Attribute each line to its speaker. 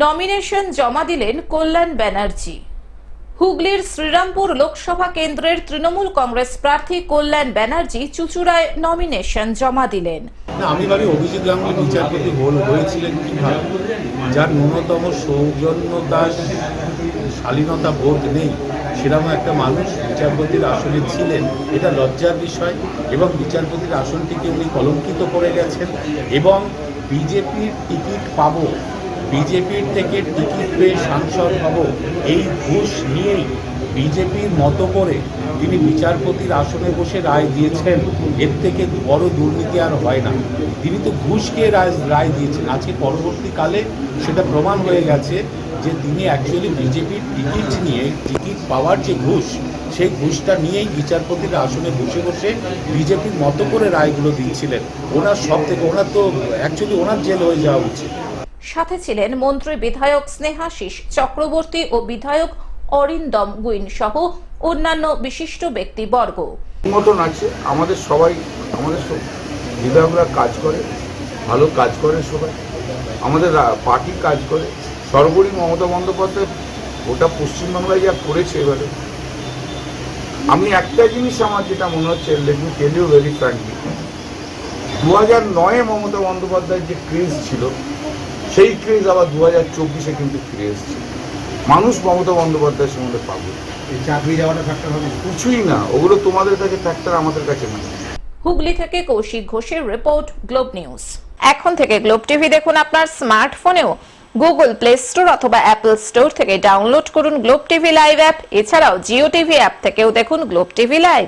Speaker 1: Nomination জমা দিলেন কল্যাণ ব্যানার্জি। হুগলির শ্রীরামপুর লোকসভা কেন্দ্রের তৃণমূল কংগ্রেস প্রার্থী কল্যাণ ব্যানার্জি চুচুড়ায় নমিনেশন জমা দিলেন।
Speaker 2: আমি ভাবি অভিজিৎ গাঙ্গুলি বিচারপতি হল হয়েছিলেন কীভাবে? যার ন্যূনতম সৌজন্যতা শালীনতা বোধ নেই, সেরকম একটা মানুষ বিচারপতির আসনে ছিলেন, এটা লজ্জার বিষয়। এবং বিচারপতির আসনটিকে উনি কলঙ্কিত করে গেছেন। এবং বিজেপির টিকিট পাবো বিজেপির থেকে টিকিট পেয়ে সাংসদ হব এই ঘুষ নিয়েই বিজেপির মতো করে তিনি বিচারপতির আসনে বসে রায় দিয়েছেন। এর থেকে বড় দুর্নীতি আর হয় না। তিনি তো ঘুষকে রায় রায় দিয়েছেন। আজকে পরবর্তীকালে সেটা প্রমাণ হয়ে গেছে যে তিনি অ্যাকচুয়ালি বিজেপির টিকিট নিয়ে, টিকিট পাওয়ার যে ঘুষ, সেই ঘুষটা নিয়েই বিচারপতির আসনে বসে বসে বিজেপির মতো করে রায়গুলো দিয়েছিলেন ওনার সব থেকে, ওনার তো অ্যাকচুয়ালি ওনার জেল হয়ে যাওয়া উচিত।
Speaker 1: সাথে ছিলেন মন্ত্রী বিধায়ক স্নেহাশিস চক্রবর্তী ও বিধায়ক অরিন্দম গুইন সহ অন্যান্য বিশিষ্ট ব্যক্তিবর্গ।
Speaker 3: সংগঠন আছে, আমাদের সবাই, আমাদের বিধায়করা কাজ করে, ভালো কাজ করে সবাই। আমাদের পার্টি কাজ করে। সর্বোপরি মমতা বন্দ্যোপাধ্যায় গোটা পশ্চিমবাংলায় যা করেছে এবারে। আমি একটা জিনিস আমার যেটা মনে হচ্ছে let tell you very frankly দু হাজার নয়ে মমতা বন্দ্যোপাধ্যায়ের যে ক্রেজ ছিল সেই ক্রেজ আবার দু হাজার চব্বিশে কিন্তু ফিরে এসেছে। মানুষ মমতা বন্দ্যোপাধ্যায়ের সম্বন্ধে পাবে
Speaker 4: চাকরি যাওয়াটা ফ্যাক্টর হবে?
Speaker 3: কিছুই না ওগুলো তোমাদের কাছে ফ্যাক্টর আমাদের কাছে না
Speaker 1: হুগলি থেকে কৌশিক ঘোষের রিপোর্ট গ্লোব নিউজ এখন থেকে গ্লোব টিভি দেখুন আপনার স্মার্টফোনেও গুগল প্লে স্টোর অথবা অ্যাপল স্টোর থেকে ডাউনলোড করুন গ্লোব টিভি লাইভ অ্যাপ এছাড়াও জিও টিভি অ্যাপ থেকেও দেখুন গ্লোব টিভি লাইভ